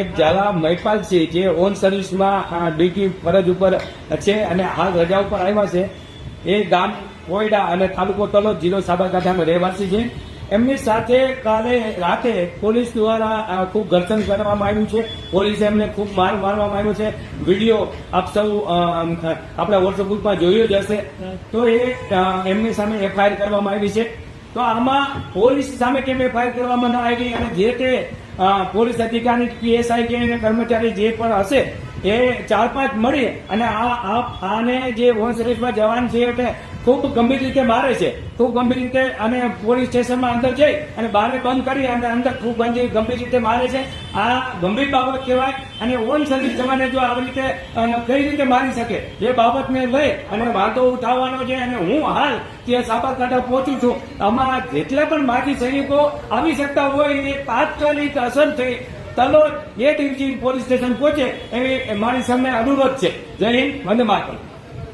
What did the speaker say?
એક ઝાલા મહિપાલ છે જે ઓન સર્વિસમાં ડ્યુટી ફરજ ઉપર છે અને હાલ રજા ઉપર આવ્યા છે. એ ગામ કોયડા અને તાલુકો તલોદ જિલ્લો સાબરકાંઠાનો રહેવાસી છે. એમની સાથે કાલે રાતે પોલીસ દ્વારા ખૂબ ઘર્ષણ કરવામાં આવ્યું છે. પોલીસે એમને ખૂબ માર મારવામાં આવ્યો છે. વીડિયો આપ સૌ આપણા વોટ્સઅપ ગ્રુપમાં જોયો જ હશે. તો એ એમની સામે એફઆઈઆર કરવામાં આવી છે. તો આમાં પોલીસ સામે કેમ એફઆઈઆર કરવામાં ન આવી અને જે તે પોલીસ અધિકારી પીએસઆઈ કે કર્મચારી જે પણ હશે એ ચાર પાંચ મળી અને આ આને જે વન સર્વિસમાં જવાન છે એટલે ખૂબ ગંભીર રીતે મારે છે. ખૂબ ગંભીર રીતે અને પોલીસ સ્ટેશનમાં અંદર જઈ અને બહાર બંધ કરી અને અંદર ખૂબ ગંભીર રીતે મારે છે. આ ગંભીર બાબત કહેવાય અને ઓન સર્વિસ જવાને જો આવી રીતે કઈ રીતે મારી શકે, એ બાબતને લઈ અને વાંધો ઉઠાવવાનો છે અને હું હાલ ત્યાં સાબરકાંઠા પહોંચું છું. અમારા જેટલા પણ માજી સૈનિકો આવી શકતા હોય એ તાત્કાલિક અસરથી તલોદ એ ડિવિઝન પોલીસ સ્ટેશન પહોંચે એવી મારી સામે અનુરોધ છે. જય હિન્દ, વંદે માતરમ.